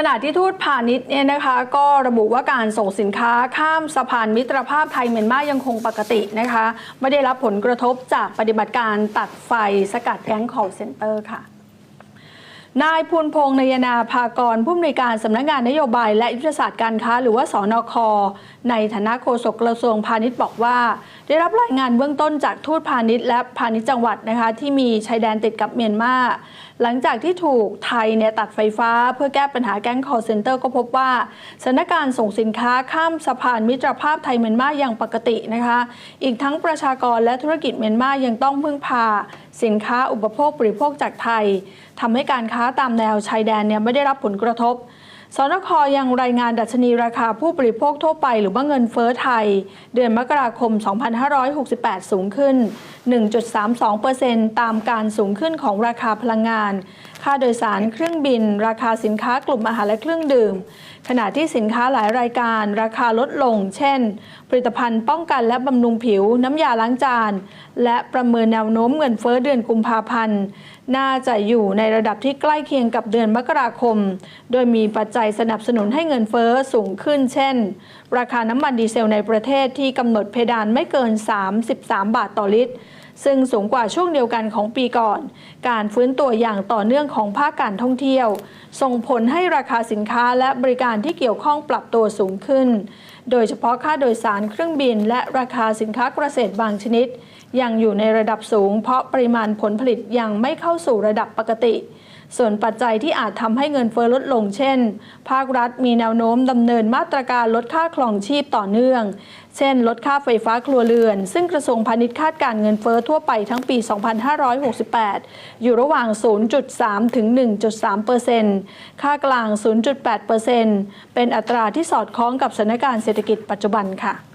ขณะที่ทูตพาณิชย์เนี่ยนะคะก็ระบุว่าการส่งสินค้าข้ามสะพานมิตรภาพไทยเมียนมายังคงปกตินะคะ ไม่ได้รับผลกระทบจากปฏิบัติการตัดไฟสกัดแก๊งคอลเซ็นเตอร์ค่ะ นายพูนพงษ์นยนาภากร ผู้อำนวยการสำนักงานนโยบายและยุทธศาสตร์การค้าหรือว่าสอนคในฐานะโฆษกกระทรวงพาณิชย์บอกว่า ได้รับรายงานเบื้องต้นจากทูตพาณิชย์และพาณิชย์จังหวัดนะคะที่มีชายแดนติดกับเมียนมาหลังจากที่ถูกไทยเนี่ยตัดไฟฟ้าเพื่อแก้ปัญหาแก๊ง call center ก็พบว่าสถานการณ์ส่งสินค้าข้ามสะพานมิตรภาพไทยเมียนมาอย่างปกตินะคะ อีกทั้งประชากรและธุรกิจเมียนมายังต้องพึ่งพา สินค้าอุปโภคบริโภคจากไทย ทำให้การค้าตามแนวชายแดนเนี่ยไม่ได้รับผลกระทบสนคยังรายงานดัชนีราคาผู้บริโภคทั่วไปหรือว่าเงินเฟ้อไทย เดือนมกราคม 2568 สูงขึ้น 1.32%ตามการสูงขึ้นของราคาพลังงาน ค่าโดยสารเครื่องบิน ราคาสินค้ากลุ่มอาหารและเครื่องดื่ม ขณะที่สินค้าหลายรายการ ราคาลดลง เช่น ผลิตภัณฑ์ป้องกันและบำรุงผิว น้ำยาล้างจาน และประเมินแนวโน้มเงินเฟ้อเดือนกุมภาพันธ์ น่าจะอยู่ในระดับที่ใกล้เคียงกับเดือนมกราคม โดยมีปัจจัยสนับสนุนให้เงินเฟ้อสูงขึ้น เช่น ราคาน้ำมันดีเซลในประเทศที่กำหนดเพดานไม่เกิน 33 บาทต่อลิตร ซึ่งสูงกว่าช่วงเดียวกันของปีก่อน การฟื้นตัวอย่างต่อเนื่องของภาคการท่องเที่ยว ส่งผลให้ราคาสินค้าและบริการที่เกี่ยวข้องปรับตัวสูงขึ้น โดยเฉพาะค่าโดยสารเครื่องบิน และราคาสินค้าเกษตรบางชนิด ยังอยู่ในระดับสูง เพราะปริมาณผลผลิตยังไม่เข้าสู่ระดับปกติ ส่วนปัจจัยที่อาจทำให้เงินเฟ้อลดลงเช่น ภาครัฐมีแนวโน้มดำเนินมาตรการลดค่าครองชีพต่อเนื่อง เช่น ลดค่าไฟฟ้าครัวเรือน ซึ่งกระทรวงพาณิชย์คาดการเงินเฟ้อทั่วไปทั้งปี 2568 อยู่ระหว่าง 0.3 ถึง 1.3เปอร์เซ็นต์ค่ากลาง 0.8เปอร์เซ็นต์เป็นอัตราที่สอดคล้องกับสถานการณ์เศรษฐกิจปัจจุบันค่ะ